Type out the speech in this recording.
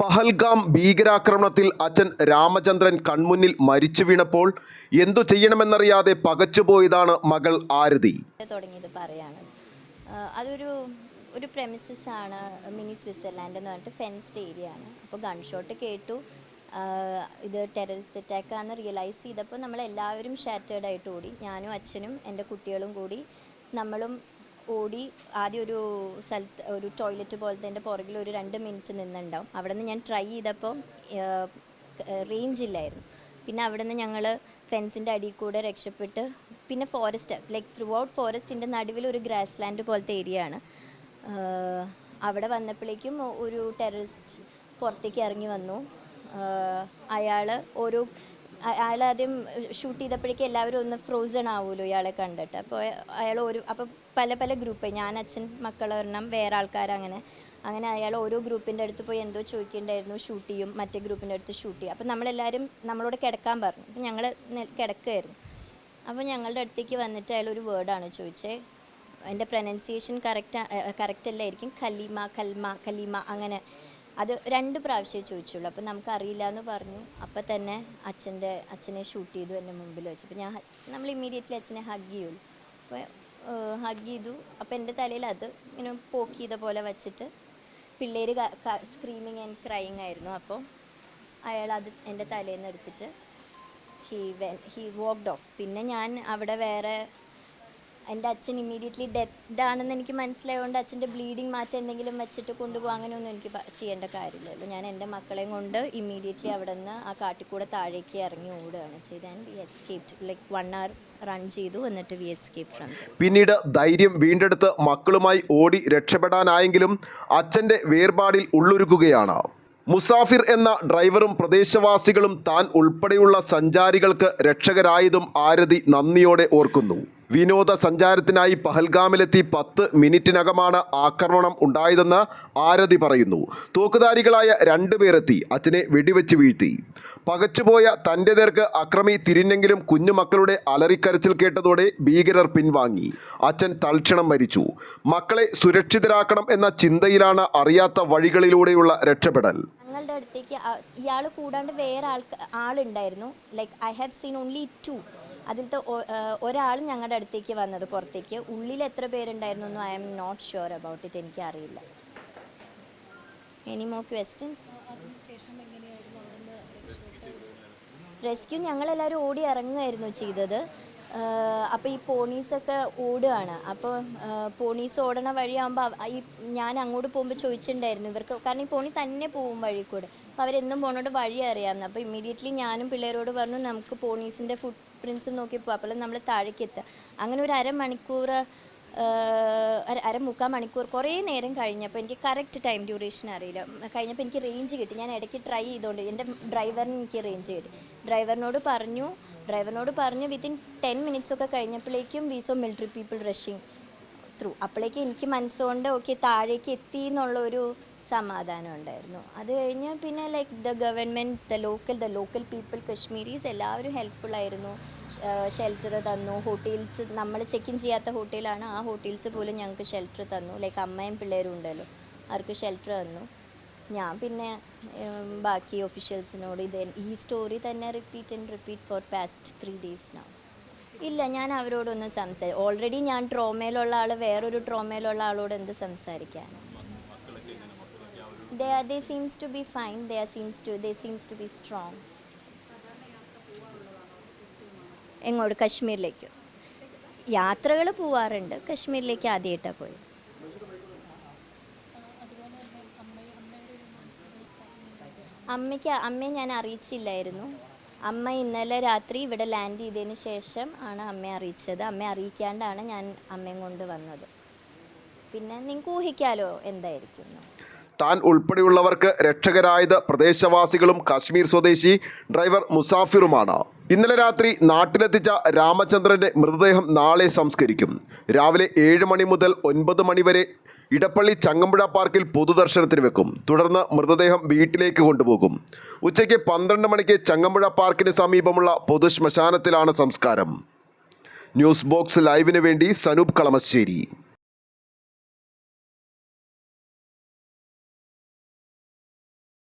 പഹൽഗാം ഭീകരാക്രമണത്തിൽ അച്ഛൻ രാമചന്ദ്രൻ കൺമുന്നിൽ മരിച്ചു വീണപ്പോൾ എന്തു ചെയ്യണമെന്നറിയാതെ പകച്ചുപോയതാണ് മകൾ ആരതി. അതൊരു ഒരു പ്രെമിസസ് ആണ് മിനി സ്വിറ്റ്സർലാൻഡ് എന്ന് പറഞ്ഞിട്ട് ഫെൻസ്ഡ് ഏരിയ ആണ്. അപ്പോൾ ഗൺഷോട്ട് കേട്ടു. ഇത് ടെററിസ്റ്റ് അറ്റാക്ക് ആണെന്ന് റിയലൈസ് ചെയ്തപ്പോൾ നമ്മളെല്ലാവരും എല്ലാവരും ഷാറ്റേഡ് ആയിട്ട് ഓടി. ഞാനും അച്ഛനും എന്റെ കുട്ടികളും കൂടി നമ്മളും ഓടി ആദ്യം ഒരു സ്ഥലത്ത് ഒരു ടോയ്ലറ്റ് പോലത്തെ എന്റെ പുറകിൽ ഒരു രണ്ട് മിനിറ്റ് നിന്നുണ്ടാവും. അവിടെ നിന്ന് ഞാൻ ട്രൈ ചെയ്തപ്പോൾ റേഞ്ച് ഇല്ലായിരുന്നു. പിന്നെ അവിടെ നിന്ന് ഞങ്ങൾ ഫെൻസിന്റെ അടിയിൽ കൂടെ രക്ഷപ്പെട്ട് പിന്നെ ഫോറസ്റ്റ് ലൈക്ക് ത്രൂ ഔട്ട് ഫോറസ്റ്റിന്റെ നടുവിൽ ഒരു ഗ്രാസ് ലാൻഡ് പോലത്തെ ഏരിയ ആണ്. അവിടെ വന്നപ്പോഴേക്കും ഒരു ടെററിസ്റ്റ് പുറത്തേക്ക് ഇറങ്ങി വന്നു. അയാൾ ഓരോ അയാൾ ആദ്യം ഷൂട്ട് ചെയ്തപ്പോഴേക്കും എല്ലാവരും ഒന്ന് ഫ്രോസൺ ആവുമല്ലോ ഇയാളെ കണ്ടിട്ട്. അപ്പോൾ അയാൾ ഒരു അപ്പോൾ പല പല ഗ്രൂപ്പ് ഞാൻ അച്ഛൻ മക്കൾ ഒരെണ്ണം വേറെ ആൾക്കാർ അങ്ങനെ. അങ്ങനെ അയാൾ ഓരോ ഗ്രൂപ്പിന്റെ അടുത്ത് പോയി എന്തോ ചോദിക്കേണ്ടായിരുന്നു ഷൂട്ട് ചെയ്യും മറ്റേ ഗ്രൂപ്പിന്റെ അടുത്ത് ഷൂട്ട് ചെയ്യും. അപ്പോൾ നമ്മളെല്ലാവരും നമ്മളോട് കിടക്കാൻ പറഞ്ഞു. അപ്പോൾ ഞങ്ങൾ കിടക്കുകയായിരുന്നു അപ്പോൾ ഞങ്ങളുടെ അടുത്തേക്ക് വന്നിട്ട് അയാൾ ഒരു വേർഡാണ് ചോദിച്ചത് എന്റെ പ്രൊനൗൺസിയേഷൻ കറക്റ്റ് കറക്റ്റ് അല്ലായിരിക്കും. കലീമ കൽമ കലീമ അങ്ങനെ. അത് രണ്ട് പ്രാവശ്യമേ ചോദിച്ചുള്ളൂ. അപ്പോൾ നമുക്ക് അറിയില്ല എന്ന് പറഞ്ഞു. അപ്പം തന്നെ അച്ഛന്റെ അച്ഛനെ ഷൂട്ട് ചെയ്തു എന്റെ മുമ്പിൽ വെച്ചു. അപ്പോൾ ഞാൻ നമ്മൾ ഇമ്മീഡിയറ്റ്ലി അച്ഛനെ ഹഗ് ചെയ്യുള്ളൂ അപ്പോൾ ഹഗ് ചെയ്തു. അപ്പോൾ എന്റെ തലയിൽ അത് ഇങ്ങനെ പോക്ക് ചെയ്ത പോലെ വെച്ചിട്ട് പിള്ളേർ സ്ക്രീമിങ് ആൻഡ് ക്രൈങ് ആയിരുന്നു. അപ്പോൾ അയാൾ അത് എന്റെ തലേന്ന് എടുത്തിട്ട് he when he walked off പിന്നെ ഞാൻ അവിടെ വേറെ എന്റെ അച്ഛൻ ഇമ്മീഡിയറ്റ്ലി ഡെഡ് ആണെന്ന് എനിക്ക് മനസ്സിലായതുകൊണ്ട് അച്ഛന്റെ ബ്ലീഡിങ് മാറ്റം എന്തെങ്കിലും വെച്ചിട്ട് കൊണ്ടുപോകും അങ്ങനെയൊന്നും എനിക്ക് ചെയ്യേണ്ട കാര്യമില്ലല്ലോ. ഞാൻ എന്റെ മക്കളെയും കൊണ്ട് ഇമ്മീഡിയറ്റ്ലി അവിടെ നിന്ന് ആ കാട്ടിക്കൂടെ താഴേക്ക് ഇറങ്ങി ഓടുകയാണ് ചെയ്ത് and we escaped like one hour run ചെയ്തു എന്നിട്ട് വി എസ്കേപ്പ് ഫ്രം പിന്നീട് ധൈര്യം വീണ്ടെടുത്ത് മക്കളുമായി ഓടി രക്ഷപ്പെടാനായെങ്കിലും അച്ഛന്റെ വേർപാടിൽ ഉള്ളൊരുക്കുകയാണ്. മുസാഫിർ എന്ന ഡ്രൈവറും പ്രദേശവാസികളും താൻ ഉൾപ്പെടെയുള്ള സഞ്ചാരികൾക്ക് രക്ഷകരായതും ആരതി നന്ദിയോടെ ഓർക്കുന്നു. വിനോദ സഞ്ചാരത്തിനായി പഹൽഗാമിലെത്തി പത്ത് മിനിറ്റിനകമാണ് ആക്രമണം ഉണ്ടായതെന്ന് ആരതി പറയുന്നു. തോക്കുധാരികളായ രണ്ടുപേരെത്തി അച്ഛനെ വെടിവെച്ച് വീഴ്ത്തി. പകച്ചുപോയ തന്റെ നേർക്ക് അക്രമി തിരിഞ്ഞെങ്കിലും കുഞ്ഞുമക്കളുടെ അലറിക്കരച്ചിൽ കേട്ടതോടെ ഭീകരർ പിൻവാങ്ങി. അച്ഛൻ തൽക്ഷണം മരിച്ചു. മക്കളെ സുരക്ഷിതരാക്കണം എന്ന ചിന്തയിലാണ് അറിയാത്ത വഴികളിലൂടെയുള്ള രക്ഷപ്പെടൽ. ഞങ്ങളുടെ അടുത്തേക്ക് ഇയാൾ കൂടാണ്ട് വേറെ ആൾ ആളുണ്ടായിരുന്നു. Like I have seen only two അതിലത്തെ ഒരാൾ ഞങ്ങളുടെ അടുത്തേക്ക് വന്നത് പുറത്തേക്ക്. ഉള്ളിൽ എത്ര പേരുണ്ടായിരുന്നു I'm not sure about it എനിക്ക് അറിയില്ല. എനി മോ ക്വസ്റ്റ്യൻസ് റെസ്ക്യൂ ഞങ്ങളെല്ലാവരും ഓടി ഇറങ്ങുമായിരുന്നു ചെയ്തത്. അപ്പോൾ ഈ പോണീസൊക്കെ ഓടുകയാണ് അപ്പോൾ പോണീസ് ഓടണ വഴിയാകുമ്പോൾ ഈ ഞാൻ അങ്ങോട്ട് പോകുമ്പോൾ ചോദിച്ചിട്ടുണ്ടായിരുന്നു ഇവർക്ക്. കാരണം ഈ പോണി തന്നെ പോവും വഴി കൂടെ അപ്പോൾ അവരെന്നും പോണോട് വഴി അറിയാമെന്ന് അപ്പോൾ ഇമ്മീഡിയറ്റ്ലി ഞാനും പിള്ളേരോട് പറഞ്ഞു നമുക്ക് പോണീസിന്റെ ഫുട് പ്രിൻസ് നോക്കി പോകും അപ്പോൾ നമ്മൾ താഴേക്ക് എത്തുക അങ്ങനെ ഒരു അരമണിക്കൂർ അര മുക്കാൽ മണിക്കൂർ കുറേ നേരം കഴിഞ്ഞപ്പോൾ എനിക്ക് കറക്റ്റ് ടൈം ഡ്യൂറേഷൻ അറിയില്ല. കഴിഞ്ഞപ്പോൾ എനിക്ക് റേഞ്ച് കിട്ടി. ഞാൻ ഇടയ്ക്ക് ട്രൈ ചെയ്തുകൊണ്ട് എന്റെ ഡ്രൈവറിന് എനിക്ക് റേഞ്ച് കിട്ടി. ഡ്രൈവറിനോട് പറഞ്ഞു ഡ്രൈവറിനോട് പറഞ്ഞു വിത്തിൻ ടെൻ മിനിറ്റ്സ് ഒക്കെ കഴിഞ്ഞപ്പോഴേക്കും we saw military people rushing through അപ്പോഴേക്കും എനിക്ക് മനസ്സുകൊണ്ട് ഓക്കെ താഴേക്ക് എത്തി എന്നുള്ള ഒരു സമാധാനം ഉണ്ടായിരുന്നു. അത് കഴിഞ്ഞ് പിന്നെ like the government the local the local people Kashmiris എല്ലാവരും ഹെൽപ്ഫുൾ ആയിരുന്നു. ഷെൽട്ടർ തന്നു. ഹോട്ടൽസ് നമ്മൾ ചെക്ക് ഇൻ ചെയ്യാത്ത ഹോട്ടലാണ് ആ ഹോട്ടൽസ് പോലും ഞങ്ങൾക്ക് ഷെൽട്ടർ തന്നു. ലൈക്ക് അമ്മയും പിള്ളേരും ഉണ്ടല്ലോ. അവർക്ക് ഷെൽട്ടർ തന്നു. ഞാൻ പിന്നെ ബാക്കി ഒഫീഷ്യൽസിനോട് ഇത് ഈ സ്റ്റോറി തന്നെ repeat and repeat for past three days now ഇല്ല ഞാൻ അവരോടൊന്നും സംസാരിക്കും ഓൾറെഡി ഞാൻ ട്രോമയിലുള്ള ആൾ വേറൊരു ട്രോമയിലുള്ള ആളോട് എന്ത് സംസാരിക്കാൻ they seems to be fine. They are seems to they seems to be strong. എങ്ങോട്ട്? കശ്മീരിലേക്ക്. യാത്രകൾ പോവാറുണ്ട്. കശ്മീരിലേക്ക് ആദ്യമായിട്ടാണ് പോയത്. അമ്മയ്ക്ക് അമ്മയെ ഞാൻ അറിയിച്ചില്ലായിരുന്നു. അമ്മ ഇന്നലെ രാത്രി ഇവിടെ ലാൻഡ് ചെയ്തതിന് ശേഷം ആണ് അമ്മയെ അറിയിച്ചത്. അമ്മയെ അറിയിക്കാണ്ടാണ് ഞാൻ അമ്മയും കൊണ്ട് വന്നത്. പിന്നെ നിങ്ങൾക്ക് ഊഹിക്കാലോ എന്തായിരിക്കും. താൻ ഉൾപ്പെടെയുള്ളവർക്ക് രക്ഷകരായത് പ്രദേശവാസികളും കാശ്മീർ സ്വദേശി ഡ്രൈവർ മുസാഫിറുമാണ്. ഇന്നലെ രാത്രി നാട്ടിലെത്തിച്ച രാമചന്ദ്രന്റെ മൃതദേഹം നാളെ സംസ്കരിക്കും. രാവിലെ ഏഴ് മണി മുതൽ ഒൻപത് മണി വരെ ഇടപ്പള്ളി ചങ്ങമ്പുഴ പാർക്കിൽ പൊതുദർശനത്തിന് വെക്കും. തുടർന്ന് മൃതദേഹം വീട്ടിലേക്ക് കൊണ്ടുപോകും. ഉച്ചയ്ക്ക് പന്ത്രണ്ട് മണിക്ക് ചങ്ങമ്പുഴ പാർക്കിന് സമീപമുള്ള പൊതുശ്മശാനത്തിലാണ് സംസ്കാരം. ന്യൂസ് ബോക്സ് ലൈവിന് വേണ്ടി സനൂപ് കളമശ്ശേരി.